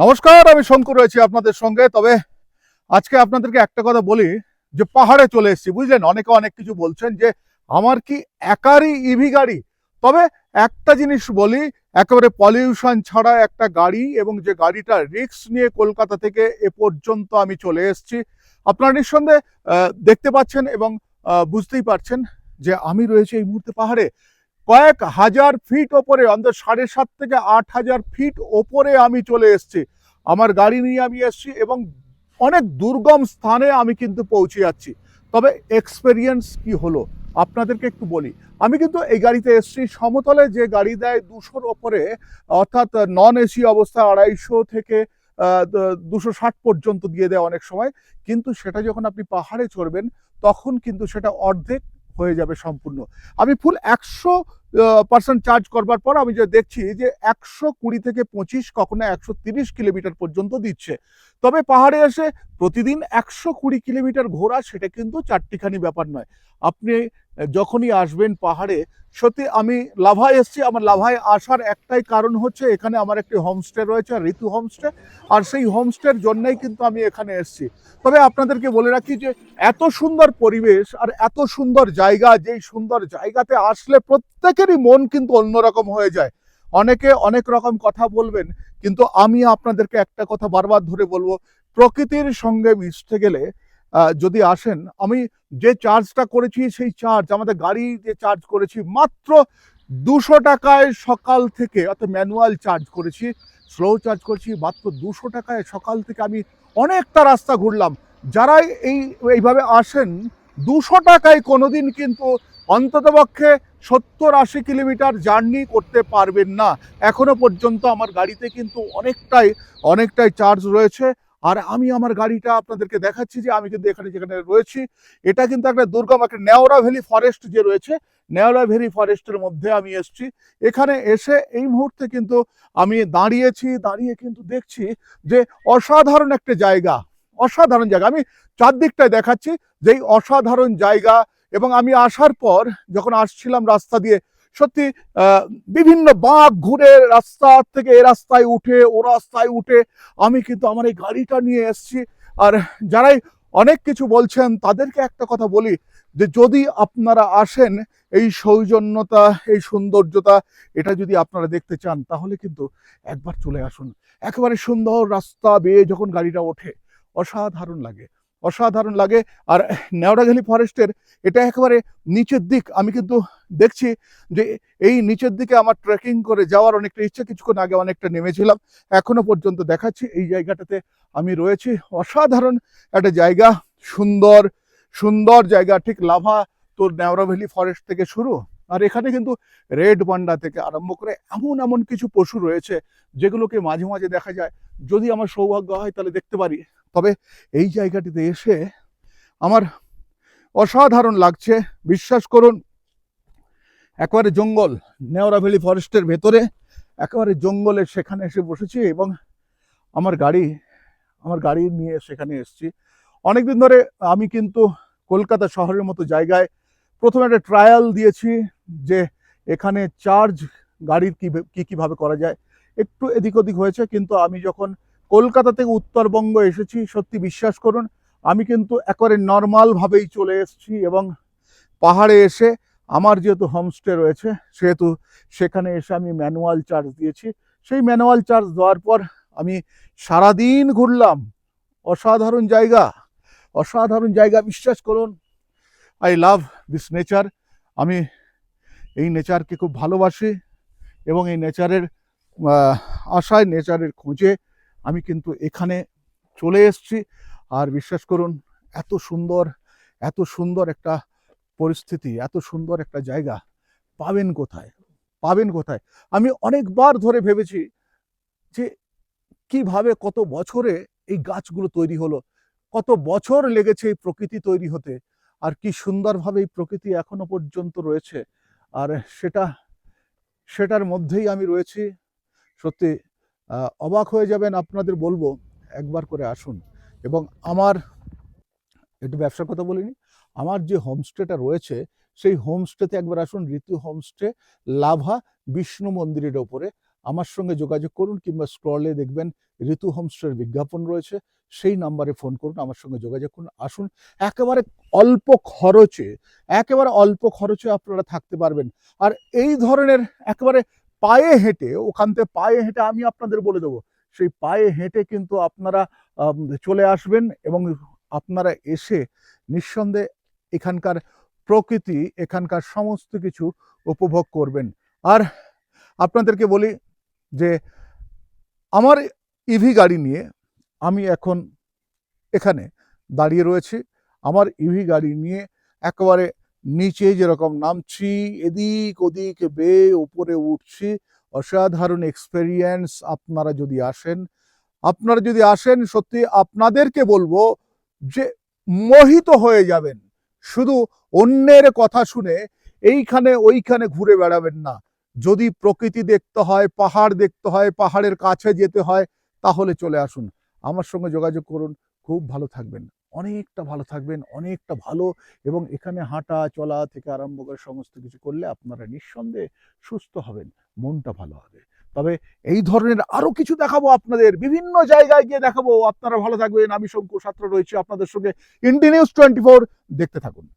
নমস্কার, আমি শঙ্কর রয়েছি আপনাদের সঙ্গে। তবে আজকে আপনাদেরকে একটা কথা বলি, যে পাহাড়ে চলে এসেছি, বুঝলেন? অনেকে অনেক কিছু বলছেন যে, আমার কি একারই ইভি গাড়ি? তবে একটা জিনিস বলি, একেবারে পলিউশন ছাড়া একটা গাড়ি এবং যে গাড়িটা রিক্স নিয়ে কলকাতা থেকে এ পর্যন্ত আমি চলে এসেছি, আপনারা নিঃসন্দেহে দেখতে পাচ্ছেন এবং বুঝতেই পারছেন যে আমি রয়েছি এই মুহূর্তে পাহাড়ে। কয়েক হাজার ফিট ওপরে, অন্তত সাড়ে সাত থেকে আট হাজার ফিট ওপরে আমি চলে এসেছি। আমার গাড়ি নিয়ে আমি এসেছি এবং অনেক দুর্গম স্থানে আমি কিন্তু পৌঁছে যাচ্ছি। তবে এক্সপেরিয়েন্স কি হলো? আপনাদেরকে একটু বলি। আমি কিন্তু এই গাড়িতে এসেছি। সমতলে যে গাড়ি দেয় দুশোর ওপরে, অর্থাৎ নন এসি অবস্থা আড়াইশো থেকে দুশো ষাট পর্যন্ত দিয়ে দেয় অনেক সময়। কিন্তু সেটা যখন আপনি পাহাড়ে চড়বেন, তখন কিন্তু সেটা অর্ধেক হয়ে যাবে সম্পূর্ণ। আমি ফুল একশো পার্সেন্ট চার্জ করবার পর আমি যে দেখছি যে একশো কুড়ি থেকে পঁচিশ, কখনো একশো তিরিশ কিলোমিটার পর্যন্ত দিচ্ছে। তবে পাহাড়ে এসে প্রতিদিন একশো কুড়ি কিলোমিটার ঘোরা সেটা কিন্তু চারটিখানি ব্যাপার নয়। আপনি যখনই আসবেন পাহাড়ে, সত্যি আমি লাভায় এসেছি, আমার লাভায় আসার একটাই কারণ হচ্ছে এখানে আমার একটি হোমস্টে রয়েছে, ঋতু হোমস্টে আর সেই হোমস্টের জন্যই কিন্তু আমি এখানে এসেছি। তবে আপনাদেরকে বলে রাখি যে, এত সুন্দর পরিবেশ আর এত সুন্দর জায়গা, যেই সুন্দর জায়গাতে আসলে প্রত্যেকেরই মন কিন্তু অন্যরকম হয়ে যায়। অনেকে অনেক রকম কথা বলবেন, কিন্তু আমি আপনাদেরকে একটা কথা বারবার ধরে বলব, প্রকৃতির সঙ্গে মিশতে গেলে যদি আসেন, আমি যে চার্জটা করেছি সেই চার্জ আমাদের গাড়ি যে চার্জ করেছি, মাত্র দুশো টাকায় সকাল থেকে, অর্থাৎ ম্যানুয়াল চার্জ করেছি স্লো চার্জ করেছি, মাত্র দুশো টাকায় সকাল থেকে আমি অনেকটা রাস্তা ঘুরলাম। যারা এই, এইভাবে আসেন, দুশো টাকায় কোনোদিন কিন্তু অন্ততপক্ষে সত্তর আশি কিলোমিটার জার্নি করতে পারবেন না। এখনও পর্যন্ত আমার গাড়িতে কিন্তু অনেকটাই অনেকটাই চার্জ রয়েছে। আর আমি আমার গাড়িটা আপনাদেরকে দেখাচ্ছি যে আমি কিন্তু এখানে যেখানে রয়েছি, এটা কিন্তু একটা দুর্গম, একটা নেওড়া ভ্যালি ফরেস্ট যে রয়েছে, নেওড়া ভ্যালি ফরেস্টের মধ্যে আমি এসেছি। এখানে এসে এই মুহূর্তে কিন্তু আমি দাঁড়িয়েছি, দাঁড়িয়ে কিন্তু দেখছি যে অসাধারণ একটা জায়গা, অসাধারণ জায়গা। আমি চারদিকটায় দেখাচ্ছি যে এই অসাধারণ জায়গা এবং আমি আসার পর যখন আসছিলাম রাস্তা দিয়ে সত্যি বিভিন্ন বাঁক ঘুরে রাস্তা থেকে এ রাস্তায় উঠে, ও রাস্তায় উঠে আমি কিন্তু আমার এই গাড়িটা নিয়ে এসেছি। আর যারাই অনেক কিছু বলছেন, তাদেরকে একটা কথা বলি যে, যদি আপনারা আসেন, এই সৌজন্যতা, এই সৌন্দর্যতা, এটা যদি আপনারা দেখতে চান, তাহলে কিন্তু একবার চলে আসুন। একেবারে সুন্দর রাস্তা বেয়ে যখন গাড়িটা ওঠে, অসাধারণ লাগে। অসাধারণ লাগে। আর নেওড়াঘালি ফরেস্টের এটা একেবারে নিচের দিক। আমি কিন্তু দেখছি যে এই নিচের দিকে আমার ট্রেকিং করে যাওয়ার অনেকটা ইচ্ছে। কিছুক্ষণ আগে অনেকটা নেমেছিলাম। এখনও পর্যন্ত দেখাচ্ছি এই জায়গাটাতে আমি রয়েছি। অসাধারণ একটা জায়গা। সুন্দর সুন্দর জায়গা। ঠিক লাভা তোর নেওড়া ভ্যালি ফরেস্ট থেকে শুরু। আর এখানে কিন্তু রেড বান্ডা থেকে আরম্ভ করে এমন এমন কিছু পশু রয়েছে যেগুলোকে মাঝে মাঝে দেখা যায়। যদি আমার সৌভাগ্য হয় তাহলে দেখতে পারি। তবে এই জায়গাটিতে এসে আমার অসাধারণ লাগছে। বিশ্বাস করুন, একবারে জঙ্গল নেওড়া ভ্যালি ফরেস্টের ভেতরে, একেবারে জঙ্গলে সেখানে এসে বসেছি এবং আমার গাড়ি আমার গাড়ি নিয়ে সেখানে এসেছি। অনেকদিন ধরে আমি কিন্তু কলকাতা শহরের মতো জায়গায় প্রথমে একটা ট্রায়াল দিয়েছি যে এখানে চার্জ গাড়ির কি কি কীভাবে করা যায়। একটু এদিক ওদিক হয়েছে, কিন্তু আমি যখন কলকাতা থেকে উত্তরবঙ্গ এসেছি, সত্যি বিশ্বাস করুন, আমি কিন্তু একবারে নর্মালভাবেই চলে এসেছি এবং পাহাড়ে এসে আমার যেহেতু হোমস্টে রয়েছে, সেহেতু সেখানে এসে আমি ম্যানুয়াল চার্জ দিয়েছি। সেই ম্যানুয়াল চার্জ দেওয়ার পর আমি সারাদিন ঘুরলাম। অসাধারণ জায়গা অসাধারণ জায়গা, বিশ্বাস করুন আই লাভ দিস নেচার আমি এই নেচারকে খুব ভালোবাসি এবং এই নেচারের আশায় নেচারের খোঁজে আমি কিন্তু এখানে চলে এসেছি। আর বিশ্বাস করুন, এত সুন্দর এত সুন্দর একটা পরিস্থিতি, এত সুন্দর একটা জায়গা। পাবেন কোথায়? পাবেন কোথায়? আমি অনেকবার ধরে ভেবেছি যে কীভাবে কত বছরে এই গাছগুলো তৈরি হলো, কত বছর লেগেছে এই প্রকৃতি তৈরি হতে। আর কি সুন্দরভাবে এই প্রকৃতি এখনও পর্যন্ত রয়েছে। আর সেটা, সেটার মধ্যেই আমি রয়েছি। সত্যি অবাক হয়ে যাবেন আপনাদের বলব, একবার করে আসুন। এবং আমার, একটু ব্যবসার কথা বলিনি, আমার যে হোমস্টেটা রয়েছে, সেই হোমস্টেতে একবার আসুন, ঋতু হোমস্টে লাভা বিষ্ণু মন্দিরের ওপরে। আমার সঙ্গে যোগাযোগ করুন কিংবা স্ক্রলে দেখবেন ঋতু হোমস্টের বিজ্ঞাপন রয়েছে, সেই নাম্বারে ফোন করুন, আমার সঙ্গে যোগাযোগ করুন, আসুন। একেবারে অল্প খরচে, একেবারে অল্প খরচে আপনারা থাকতে পারবেন। আর এই ধরনের একেবারে পায়ে হেঁটে, ওখান থেকে পায়ে হেঁটে আমি আপনাদের বলে দেবো, সেই পায়ে হেঁটে কিন্তু আপনারা চলে আসবেন এবং আপনারা এসে নিঃসন্দেহে এখানকার প্রকৃতি, এখানকার সমস্ত কিছু উপভোগ করবেন। আর আপনাদেরকে বলি যে আমার ইভি গাড়ি নিয়ে আমি এখন এখানে দাঁড়িয়ে রয়েছি। আমার ইভি গাড়ি নিয়ে একেবারে নিচে যেরকম নামছি, এদিক ওদিক বেয়ে উপরে উঠছি। অসাধারণ এক্সপেরিয়েন্স আপনারা যদি আসেন, আপনারা যদি আসেন সত্যি আপনাদেরকে বলব যে মোহিত হয়ে যাবেন। শুধু অন্যের কথা শুনে এইখানে ওইখানে ঘুরে বেড়াবেন না। যদি প্রকৃতি দেখতে হয়, পাহাড় দেখতে হয়, পাহাড়ের কাছে যেতে হয়, তাহলে চলে আসুন। আমার সঙ্গে যোগাযোগ করুন। খুব ভালো থাকবেন। অনেকটা ভালো থাকবেন, অনেকটা ভালো এবং এখানে হাঁটা, চলা থেকে আরম্ভ করে সমস্ত কিছু করলে আপনারা নিঃসন্দেহে সুস্থ হবেন, মনটা ভালো হবে। তবে এই ধরনের আরও কিছু দেখাবো আপনাদের, বিভিন্ন জায়গায় গিয়ে দেখাবো। আপনারা ভালো থাকবেন। আমি শঙ্কু ছাত্র রয়েছি আপনাদের সঙ্গে। ইন্ডি নিউজ টোয়েন্টি দেখতে থাকুন।